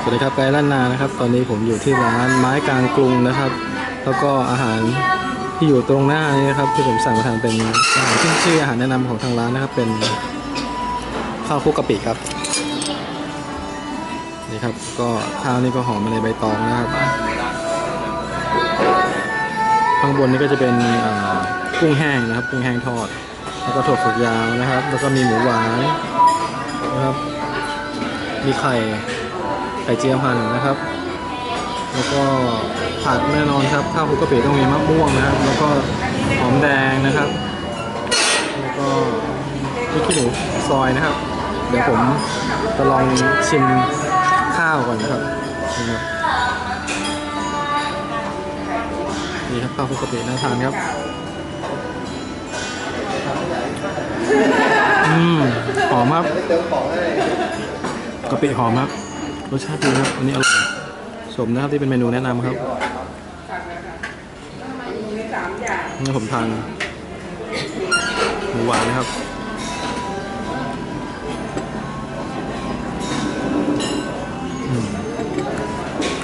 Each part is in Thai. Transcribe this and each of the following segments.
สวัสดีครับไกด์ล้านนานะครับ ตอนนี้ผมอยู่ที่ร้านไม้กลางกรุงนะครับ แล้วก็อาหารที่อยู่ตรงหน้านี้นะครับ ที่ผมสั่งมาทานเป็นอาหารขึ้นชื่ออาหารแนะนำของทางร้านนะครับ เป็นข้าวคลุกกะปิครับนี่ครับ ก็ข้าวนี่ก็หอมมาในใบตองนะครับข้างบนนี่ก็จะเป็นกุ้งแห้งนะครับ กุ้งแห้งทอด แล้วก็ถั่วฝักยาวนะครับ แล้วก็มีหมูหวานนะครับ มีไข่ไข่เจียวหั่นนะครับ แล้วก็ผักแน่นอนครับข้าวคุกกะปิต้องมีมะม่วงนะครับ แล้วก็หอมแดงนะครับ แล้วก็พริกขี้หนูซอยนะครับ เดี๋ยวผมจะลองชิมข้าวก่อนนะครับนี่ครับข้าวคุกกะปิน่าทานครับอืมหอมครับ กะปิหอมครับ รสชาติดีครับ อันนี้อร่อย สมนะครับที่เป็นเมนูแนะนำครับนี่ผมทานหมูหวานนะครับ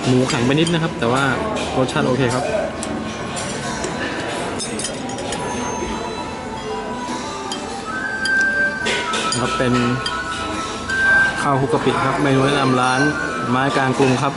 หมูแข็งไปนิดนะครับ แต่ว่ารสชาติโอเคครับครับเป็น ข้าวคุกกะปิครับเมนูแนะนำร้านไม้กลางกรุงครับ